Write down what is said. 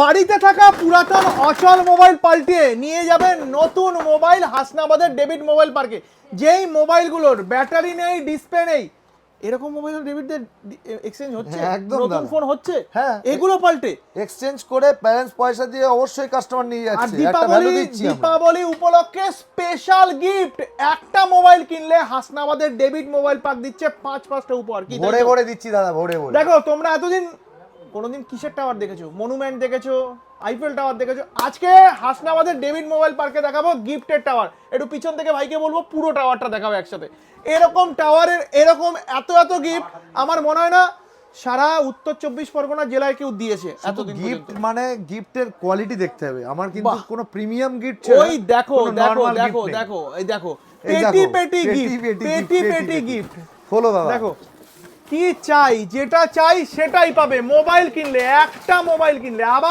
বাড়িতে থাকা পুরাতন অচল মোবাইল পাল্টিয়ে নিয়ে যাবেন নতুন মোবাইল হাসনাবাদের ডেবিট মোবাইল পার্কে। যেই মোবাইলগুলোর ব্যাটারি নেই ডিসপ্লে নেই এরকম মোবাইল ডেবিটদের এক্সচেঞ্জ হচ্ছে? হ্যাঁ, একদম নতুন ফোন হচ্ছে? হ্যাঁ। এগুলো পাল্টে? এক্সচেঞ্জ করে প্যারেন্টস পয়সা দিয়ে অবশ্যই কাস্টমার নিয়ে যাচ্ছে। একটা ভ্যালু দীপাবলি দীপাবলি উপলক্ষে স্পেশাল গিফট একটা মোবাইল কিনলে হাসনাবাদের ডেবিট মোবাইল পার্ক দিচ্ছে পাঁচ পাঁচটা উপহার। কি ভরে ভরে দিচ্ছি দাদা ভরে ভরে। দেখো তোমরা এতদিন কোনোদিন কিসের টাওয়ার দেখেছ? মনুমেন্ট দেখেছ? আইফেল টাওয়ার দেখেছ? আজকে হাসনাবাদের ডেভিড মোবাইল পার্কে দেখাবো গিফটের টাওয়ার। একটু পিছন থেকে ভাইকে বলব পুরো টাওয়ারটা দেখাবো একসাথে। এরকম টাওয়ারের এরকম এত এত গিফট আমার মনে হয় না সারা উত্তর চব্বিশ পরগনা জেলায় কেউ দিয়েছে এত গিফট মানে গিফটের কোয়ালিটি দেখতে হবে। আমার কিন্তু। কোনো প্রিমিয়াম গিফট ওই দেখো দেখো দেখো দেখো এই দেখো পেটি পেটি গিফট পেটি পেটি গিফট হলো দাদা দেখো কি চাই যেটা চাই সেটাই পাবে। মোবাইল কিনলে একটা মোবাইল কিনলে আবার